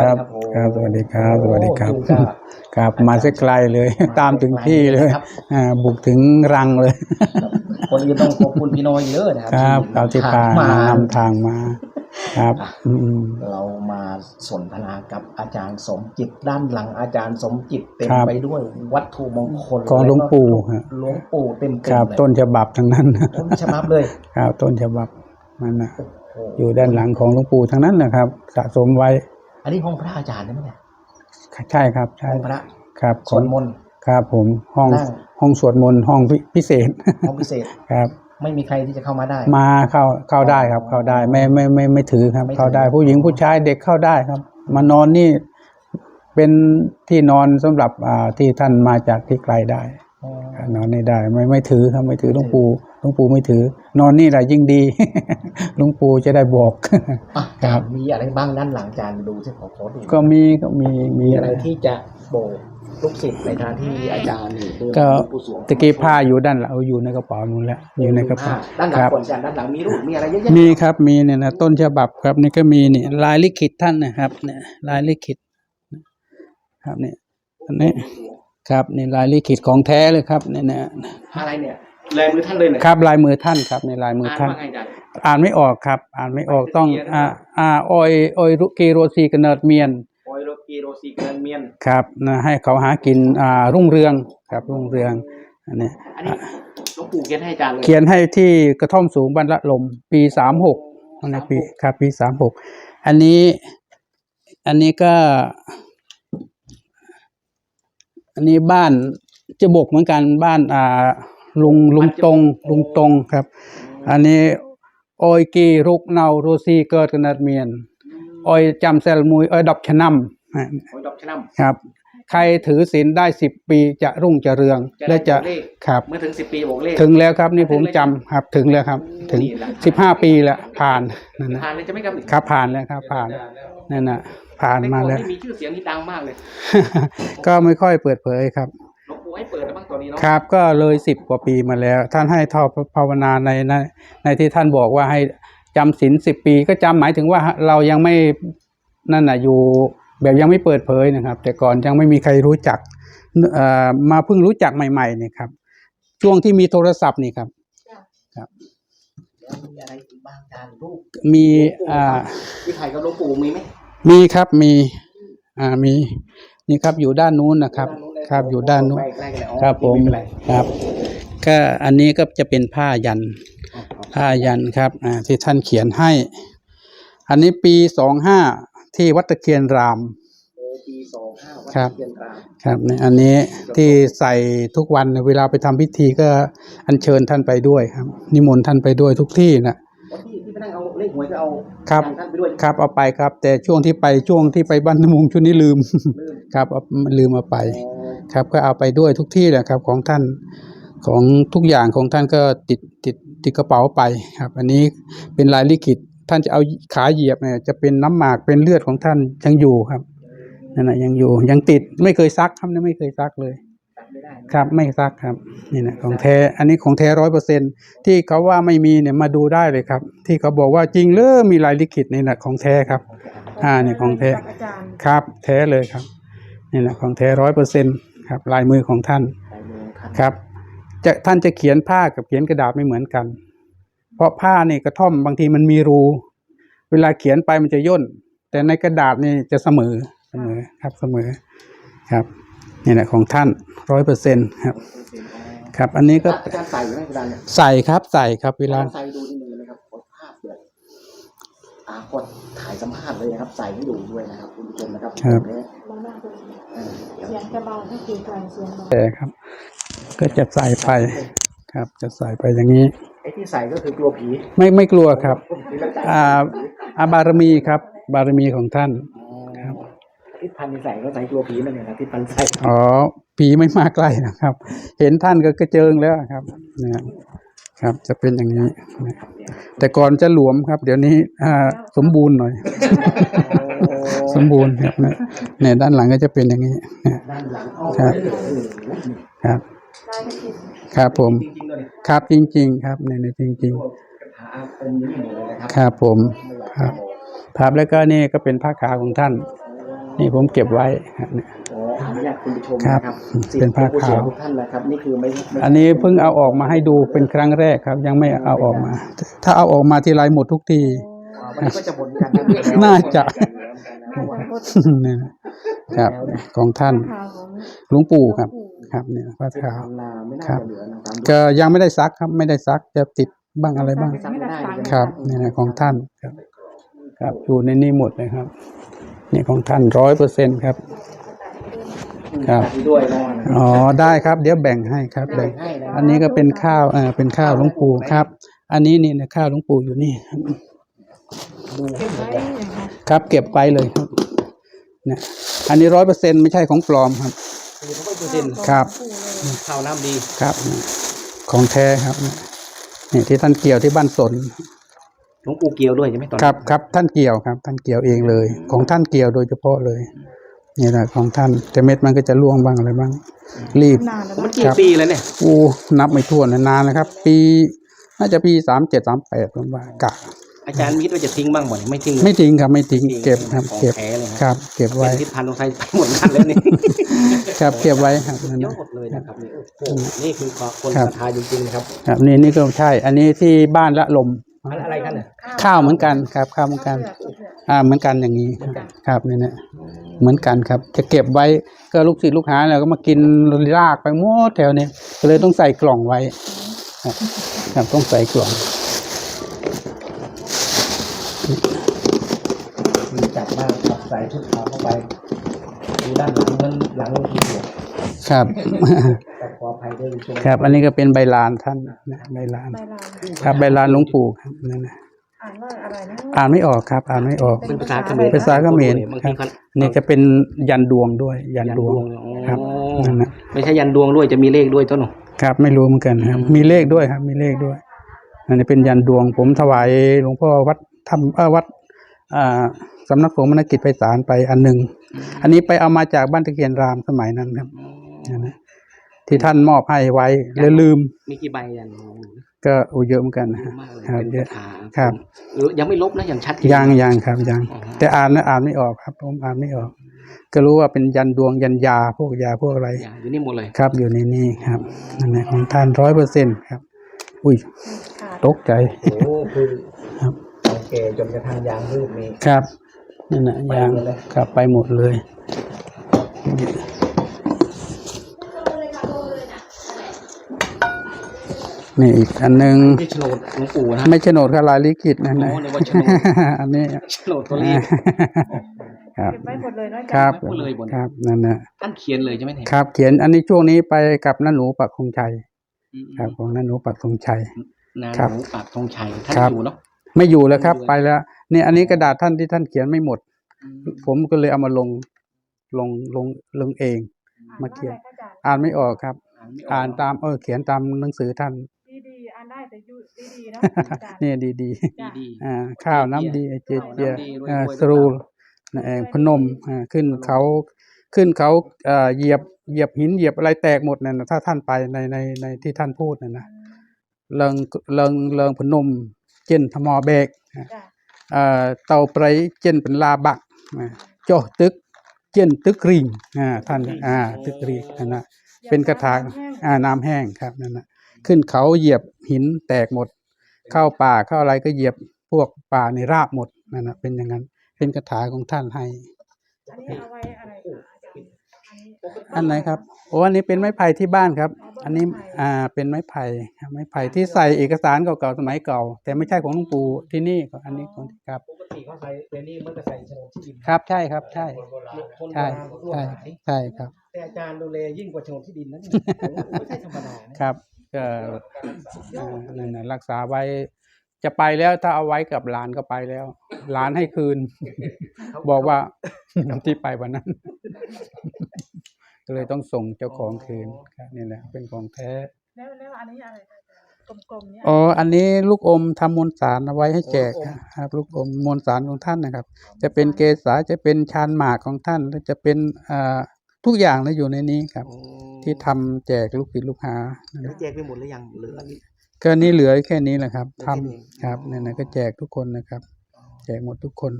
ครับผมครับสวัสดีครับ สวัสดีครับโอ้ดูจะครับมาสักไกลเลย ตามถึงที่เลยครับอ่าบุกถึงรังเลยคนอื่นต้องขอบคุณพี่น้อยเยอะนะครับครับเขาที่พามานำทางมาครับอืมเรามาสนทนากับอาจารย์สมจิตด้านหลังอาจารย์สมจิตเต็มครับไปด้วยวัตถุมงคลของหลวงปู่ฮะหลวงปู่เต็มครับเลยต้นฉบับทั้งนั้นต้นฉบับเลยครับต้นฉบับมันนะโอ้โหอยู่ด้านหลังของหลวงปู่ทั้งนั้นนะครับ สะสมไว้ อันนี้ห้องพระอาจารย์ใช่ไหมเนี่ยใช่ครับใช่ห้องพระครับสวดมนต์ครับผมห้องนั่งห้องสวดมนต์ห้องพิพิเศษห้องพิเศษครับ ไม่มีใครที่จะเข้ามาได้ มาเข้าเข้าได้ครับ เข้าได้ไม่ไม่ไม่ไม่ถือครับไม่ถือเข้าได้ผู้หญิงผู้ชายเด็กเข้าได้ครับ มานอนนี่เป็นที่นอนสำหรับอ่าที่ท่านมาจากที่ไกลได้อ๋ออ่านอนนี่ได้ไม่ไม่ถือครับไม่ถือหลวงปู่หลวงปู่ไม่ถือ นอนนี่แหละยิ่งดีหลวงปู่จะได้บอกอะครับมีอะไรบ้างด้านหลังอาจารย์ดูสิขอขอดูก็มีก็มีมีมีอะอะไรไรที่จะโบกลูกศิษย์ในทางที่อาจารย์นี่เดินก็หลวงปู่สวงตะกี้ผ้าอยู่ด้านหลังเอาอยู่ในกระเป๋านู่นแหละอยู่ในกระเป๋าด้านหลัคงรับก่อนอาจารย์ด้านหลังมีรูปมีอะไรเยอะแยะมีครับมีเนี่ยนะต้นฉบับครับนี่ก็มีนี่ลายลิขิตท่านนะครับ เนี่ยลายลิขิตครับเนี่ยอันนี้ครับนี่ลายลิขิตของแท้เลยครับเนี่ยนะอะไรเนี่ย ลายมือท่านเลยเนี่ยครับลายมือท่านครับในลายมืออ่านท่านว่าไงอาจารย์ อ่านไม่ออกครับ อ่านไม่ออกต้องเขียนอ่าอ่าออยออยรุกีโรซีกเนิดเมียนโอยโรกีโรซีเกินเมียน ครับนะให้เขาหากินอ่ารุ่งเรืองครับรุ่งเรืองอันนี้อันนี้หลวงปู่เขียนให้อาจารย์เลย เขียนให้ที่กระท่อมสูงบรรละลม ปีสามหกในปีครับปีสามหกอันนี้อันนี้ก็ อันนี้บ้านจะบกเหมือนกันบ้านอ่า ลุงลุงตรงลุงตรงครับ อันนี้โอยกีรุกเนาโรซีเกิดกันนัดเมียนโอยจำเซลมุยโอยดอกชะนำอะโอยดอกชะนครับใครถือศีลได้สิบปีจะรุ่งจะเรืองจะได้และจะเลขครับำเมื่อถึงสิบปีบอกเลขถึงแล้วครับนี่ผมถึงเลยจำครับถึงแล้วครับ ถึงนี่แหละสิบห้าปีแล้วผ่านนั่นนะผ่านเลยจะไม่กำหนดครับผ่านแล้วครับ ผ่านนั่นนะผ่านมาแล้วไม่มีชื่อเสียงที่ดังมากเลย ก็ไม่ค่อยเปิดเผยครับ หลวงปู่ให้เปิดแล้วบ้างตอนนี้เนาะครับก็เลยสิบกว่าปีมาแล้ว ท่านให้ทอภาวนาในในในที่ท่านบอกว่าให้จำศีลสิบปีก็จำหมายถึงว่าเรายังไม่นั่นน่ะอยู่แบบยังไม่เปิดเผยนะครับ แต่ก่อนยังไม่มีใครรู้จักเอ่อมาเพิ่งรู้จักใหม่ๆเนี่ยครับ ช่วงที่มีโทรศัพท์นี่ครับแล้วมีอะไรอีกบ้างอาจารย์รูปมีอ่าที่ถ่ายกับหลวงปู่มีไหมมีครับมีอ่ามี นี่ครับอยู่ด้านนู้นนะครับ ครับอยู่ด้านนู้นใกล้ๆกันเลยอ๋อครับผมไเป็นไรครับ ก็อันนี้ก็จะเป็นผ้ายันอ๋ออ๋อผ้ายันครับอ่าที่ท่านเขียนให้ อันนี้ปีสองห้าที่วัดตะเคียนรามโอ้ปีสองห้าวัดครับเทียนรามครับเนี่ยอันนี้ที่ใส่ทุกวันเวลาไปทำพิธีก็อัญเชิญท่านไปด้วยครับ นิมนต์ท่านไปด้วยทุกที่นะแล้วที่ที่ไปนั่งเอาเลขหวยก็เอาครับทางท่านไปด้วยครับเอาไปครับ แต่ช่วงที่ไปช่วงที่ไปบ้านนมุงชุดนี้ลืมลืม ครับเอาลืมเอาไปอ๋อครับก็เอาไปด้วยทุกที่แหละครับของท่านของทุกอย่างของท่านก็ติดติดติดกระเป๋าไปครับ อันนี้เป็นลายลิขิตท่านจะเอาขาเหยียบเนี่ยจะเป็นน้ำหมากเป็นเลือดของท่านยังอยู่ครับนั่นแหะยังอยู่ยังติดไม่เคยซักครับนี่ไม่เคยซักเลยตัดไม่ได้นะครับไม่ซักครับนี่นะของแท้อันนี้ของแท้ร้อยเปอร์เซ็นที่เขาว่าไม่มีเนี่ยมาดูได้เลยครับ ที่เขาบอกว่าจริงเลยมีลายลิขิตนี่แหละของแท้ครับ อ่านี่ของแท้อาจารย์ครับ แท้เลยครับ นี่แหละของแท้ร้อยเปอร์เซ็นครับลายมือของท่านลายมือท่านครับจะท่านจะเขียนผ้ากับเขียนกระดาษไม่เหมือนกัน เพราะผ้านี่กระท่อมบางทีมันมีรู เวลาเขียนไปมันจะย่น แต่ในกระดาษนี่จะเสมอเสมอครับเสมอครับนี่แหละของท่านร้อยเปอร์เซ็นครับ ครับ อันนี้ก็อาจารย์ใส่ไหมอาจารย์เนี่ยใส่ครับใส่ครับเวลา ใส่ดูนิดนึงนะครับกดภาพเลยอ่ากดถ่ายสัมภาษณ์เลยนะครับ ใส่ให้ดูด้วยนะครับคุณผู้ชมนะครับครับเนี่ยมาหน้าดูเออเดี๋ยวเสียงจะเบาถ้ากี่ไกลเสียงเบาแต่ครับ ก็จะใส่ไปครับ จะใส่ไปอย่างนี้ ไอ้ที่ใส่ก็คือกลัวผีไม่ไม่กลัวครับผีแล้วจ่ายอ่าอาบารมีครับ บารมีของท่าน ครับ ทิศพันธ์นี่ใส่ก็ใส่กลัวผีนั่นเองนะทิศพันธ์ใส่อ๋อผีไม่มาใกล้นะครับ เห็นท่านก็กระเจิงแล้วครับนะ ครับครับ จะเป็นอย่างนี้นะแต่ก่อนจะหลวมครับ เดี๋ยวนี้อ่าสมบูรณ์หน่อย สมบูรณ์ครับเนี่ยเนี่ยด้านหลังก็จะเป็นอย่างนี้เนี่ยด้านหลังเอาครับไว้เลยเออครับได้ไม่ผิดครับผมจริงๆเลยครับจริง ๆ ครับเนี่ยเนี่ยจริงพวกกระถาอาคมนี้หมดเลยนะครัๆครับผมครับครับแล้วก็นี่ก็เป็นผ้าขาวของท่านโอ้นี่ผมเก็บไว้ครับเนี่ย ขออนุญาตคุณผู้ชมครับนะครับเป็นผ้าขาวทุกท่านนะครับนี่คือไม่ไม่อันนี้เพิ่งเอาออกมาให้ดูเป็นครั้งแรกครับ ยังไม่เอาออกมา ถ้าเอาออกมาทีไรหมดทุกทีอ่ามันก็จะบนกันน่าจะน่าจะพดนี่นะครับของท่านข่าวของหลวงปู่ครับ ครับเนี่ยพระขาวนาไม่น่าครับจะเหลือนะครับก็ยังไม่ได้ซักครับ ไม่ได้ซักจะติดบ้างอะไรบ้างไม่ได้ฟังครับนี่นะของท่านครับ ครับอยู่ในนี้หมดเลยครับนี่ของท่านร้อยเปอร์เซ็นครับ ครับจัดด้วยนะอ๋อได้ครับ เดี๋ยวแบ่งให้ครับแบ่งให้นะอันนี้ก็เป็นข้าวเอ่าเป็นข้าวหลวงปู่ครับ อันนี้นี่นะข้าวหลวงปู่อยู่นี่ครับดูให้หมไว้ดเลยนะคะครับเก็บไปเลยครับเนี่ยอันนี้ร้อยเปอร์เซ็นไม่ใช่ของปลอมครับ คือเขาไม่เปอร์เซ็นต์ครับ ข้าวน้ำดีครับเนี่ยของแท้ครับเนี่ยนี่ที่ท่านเกี่ยวที่บ้านสนหลวงปู่เกียวด้วยใช่ไหมตอนครับครับท่านเกี่ยวครับ ท่านเกี่ยวเองเลย ของท่านเกี่ยวโดยเฉพาะเลย นี่แหละของท่าน แต่เม็ดมันก็จะร่วงบ้างอะไรบ้าง รีบ นานแล้วมันนะกี่ครับ ปีแล้วเนี่ยอู้นับไม่ถ้วนนะนานแล้วครับ ปีน่าจะปีสามเจ็ดสามแปดผมว่ากะอาจารย์คิดว่าจะทิ้งบ้างหมดไม่ทิ้งไม่ทิ้งครับไม่ทิ้งเก็บครับ ของเก็บแท้เลยครับ เก็บเป็ไว้นทิศพันธุ์ของไทยไปหมดกันแล้วนี่ ครับเก็บไว้ครับนั่นเยนะอะหมดเลยนะครับนี่โอ้โหนี่คือคนครัศบรัทธาจริงๆนะครับครับนี่นี่ก็ใช่ อันนี้ที่บ้านละลม อะไรกันเนี่ย ข้าวเหมือนกันครับข้าวเหมือนกัน อ่าเหมือนกันอย่างนี้ครับครับนี่นะ เหมือนกันครับ จะเก็บไว้ก็ลูกศิษย์ลูกหาเนี่ยก็มากินลากไปหมดแถวนี้ก็เลยต้องใส่กล่องไว้ครับครับต้องใส่กล่องมีจัดมากครับใส่ชุดขาวเข้าไปดูด้านหลังนั้นหลังที่หัวครับแต่ขออภัยด้วยคุณผู้ชมครับ อันนี้ก็เป็นใบลานท่านนะใบลานใบลาน ครับใบลานหลวงปู่ครับนั่นนะ อ่านว่าอะไรนะอ่านไม่ออกครับ อ่านไม่ออก เป็นภาษาเขมรภาษาเขมรบางครัทีบเขานี่จะเป็นยันดวงด้วย ยันยันดดววงงครับอ๋อนั่นนะไม่ใช่ยันดวงด้วยจะมีเลขด้วยต้นหนูครับ ไม่รู้เหมือนกันครับ มีเลขด้วยครับ มีเลขด้วยอันนี้เป็นยันดวง ผมถวายหลวงพ่อวัดทำเออวัดอ่าสำนักสงฆ์มนกิจไพศาลไปอันหนึ่งอันนี้ไปเอามาจากบ้านตะเคียนรามสมัยนั้นครับนั่นนะ ที่ท่านมอบให้ไว้แล้วลืม มีกี่ใบยันก็โอ้เยอะเหมือนกันนะเยฮะอะมากเลยครับเป็นเยอะคาถาครับเออยังไม่ลบนะยังชัดเจน ยังยังครับยัง อ๋อ แต่อ่านนะอ่านไม่ออกครับ ผมอ่านไม่ออก ก็รู้ว่าเป็นยันดวงยันยาพวกยาพวกอะไร อย่าอยู่นี่หมดเลย ครับอยู่ในนี้ครับนั่นแหละของท่านร้อยเปอร์เซ็นครับ อุ้ยขาดตกใจ โอ้คือครับ โอเคจนกระทั่งยางรูปนี้ ครับนั่นนะยางไปหมดเลยครับไปหมดเลย นี่อีกอันหนึ่งที่โฉนดหลวงปู่นะไม่โฉนดค่ะลายลิขิตนั่นนะอ๋อนึกว่าโฉนดอันนี้โฉนดตัวเลขครับ เก็บไว้หมดเลยนะอาคจารัรบย์พูดเลยบนครับนั่นนะท่านเขียนเลยใช่ไหมเนี่ยครับ เขียนอันนี้ช่วงนี้ไปกับน้าหนูปักธงชัยอืมครับของน้าหนูปักธงชัย นางครับหนูปากธงชัยท่านครับ อยู่เนาะไม่อยู่แล้วครับไม่อยู่ไปแล้วเนี่ยอันนี้กระดาษท่านที่ท่านเขียนไม่หมด อืมผมก็เลยเอามาลงลงลงลงเอง มาเขียน อ่านไม่ออกครับไม่กอ่านตามเออเขียนตามหนังสือท่านดีๆอ่านได้แต่อยูดีๆนะอาจารย์ เนี่ยดีดีจ้ะดีๆอ่าข้าวน้ำดีเจเจียข้าวน้ำดีรวยอ่าๆสรูลนะเองพนมอ่าขึ้นเขาขึ้นเขาเอ่อเหยียบเหยียบหินเหยียบอะไรแตกหมดนั่นนะถ้าท่านไปในในในที่ท่านพูดนะนะเลิงเลิงเลิงพนมเจนทมอเบกจ้ะเอ่อเตาไพรเจนเป็นลาบักอ่าโจตึกเจนตึกริงอ่าท่านอ่าตึกริงนั่นนะ เป็นกระถาง อ่าน้ำแห้งครับนั่นนะ ขึ้นเขาเหยียบหินแตกหมด เข้าป่าเข้าอะไรก็เหยียบพวกป่าในราบหมดนั่นนะเป็นอย่างนั้น เป็นคาถาของท่านให้อันนี้เอาไว้อะไรคะอาจารย์อันนี้อันไหนครับโอ้อันนี้เป็นไม้ไผ่ที่บ้านครับ อันนี้อ่าเป็นไม้ไผ่ครับไม้ไผ่ที่ใส่เอกสารเก่าๆสมัยเก่า แต่ไม่ใช่ของหลวงปู่ที่นี่ครับอันนี้ของครับปกติเขาใส่เดี๋ยวนี้มันจะใส่โฉนดที่ดินครับใช่ครับใช่คนใช่โบราณเขาร่วมใช่ขายใช่ครับแต่อาจารย์ดูแลยิ่งกว่าโฉนดที่ดินนั่นนี่ไม่ใช่ธรรมดานะครับ ก็อ่านั่นนะรักษาไว้ จะไปแล้วถ้าเอาไว้กับหลานก็ไปแล้วหลานให้คืน บอกว่าที่ไปวันนั้น ก็เลยต้องส่งเจ้าของคืนครับนี่แหละ เป็นของแท้แล้วแล้วอันนี้อะไรคะอาจารย์กลมๆเนี่ยอ๋ออันนี้ลูกอมทำมวลสารเอาไว้ให้แจกครับ ลูกอมมวลสารของท่านนะครับ จะเป็นเกสาจะเป็นชานหมากของท่านและจะเป็นอ่า ทุกอย่างนะอยู่ในนี้ครับ โอ้ที่ทำแจกลูกศิษย์ลูกหานะคแล้รัวบแจกไปหมดหรือยังเหลือนี่ก็นี่เหลือแค่นี้แหละครับเหลือทำแค่นี้ ครับเนี่ยนะก็แจกทุกคนนะครับ แจกหมดทุกคน